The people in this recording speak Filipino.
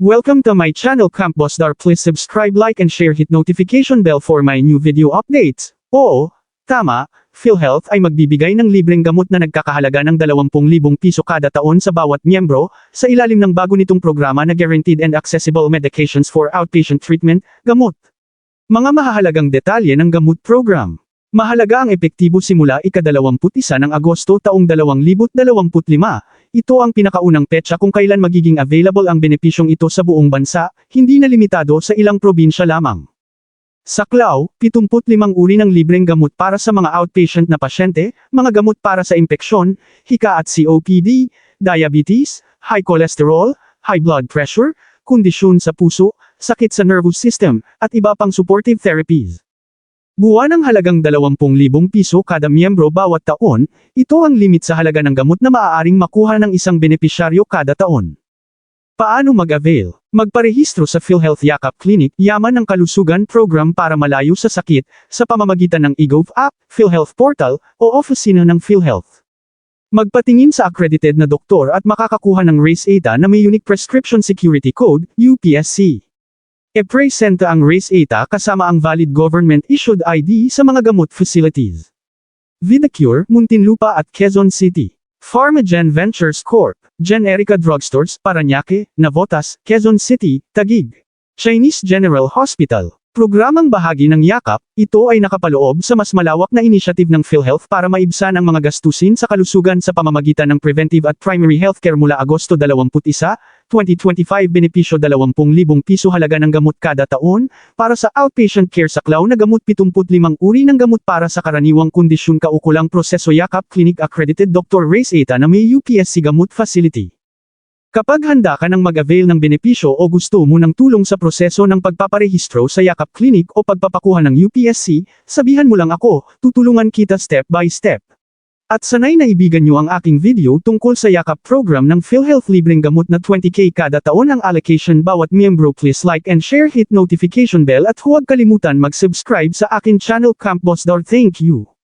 Welcome to my channel Camp Boss Dar. Please subscribe, like and share hit notification bell for my new video updates. Oo, tama, PhilHealth ay magbibigay ng libreng gamot na nagkakahalaga ng 20,000 piso kada taon sa bawat miyembro, sa ilalim ng bago nitong programa na Guaranteed and Accessible Medications for Outpatient Treatment, gamot. Mga mahahalagang detalye ng gamot program. Mahalaga ang epektibo simula ika-21 ng Agosto taong 2025. Ito ang pinakaunang petsa kung kailan magiging available ang benepisyong ito sa buong bansa, hindi na limitado sa ilang probinsya lamang. Sa Clau, 75 uri ng libreng gamot para sa mga outpatient na pasyente, mga gamot para sa impeksyon, hika at COPD, diabetes, high cholesterol, high blood pressure, kondisyon sa puso, sakit sa nervous system, at iba pang supportive therapies. Buwan ng halagang 20,000 piso kada miyembro bawat taon, ito ang limit sa halaga ng gamot na maaaring makuha ng isang benepisyaryo kada taon. Paano mag-avail? Magparehistro sa PhilHealth Yakap Clinic, yaman ng kalusugan program para malayo sa sakit, sa pamamagitan ng eGov app, PhilHealth Portal, o opisina ng PhilHealth. Magpatingin sa accredited na doktor at makakakuha ng RACE ATA na may Unique Prescription Security Code, UPSC. E-presenta ang RACE ATA kasama ang valid government-issued ID sa mga gamot facilities. Vidacure, Muntinlupa at Quezon City. Pharmagen Ventures Corp., Generica Drugstores, Paranaque, Navotas, Quezon City, Taguig. Chinese General Hospital. Programang bahagi ng Yakap, ito ay nakapaloob sa mas malawak na initiative ng PhilHealth para maibsan ang mga gastusin sa kalusugan sa pamamagitan ng preventive at primary healthcare mula Agosto 21, 2025 benepisyo 20,000 piso halaga ng gamot kada taon, para sa outpatient care sa Clau na gamot 75 uri ng gamot para sa karaniwang kondisyon kaukulang proseso Yakap Clinic Accredited Dr. Race Eta na may UPSC Gamot Facility. Kapag handa ka ng mag-avail ng benepisyo o gusto mo ng tulong sa proseso ng pagpaparehistro sa Yakap Clinic o pagpapakuha ng UPSC, sabihan mo lang ako, tutulungan kita step by step. At sanay na ibigan nyo ang aking video tungkol sa Yakap program ng PhilHealth libreng gamot na 20k kada taon ang allocation bawat miyembro please like and share hit notification bell at huwag kalimutan mag-subscribe sa akin channel Camp Boss thank you.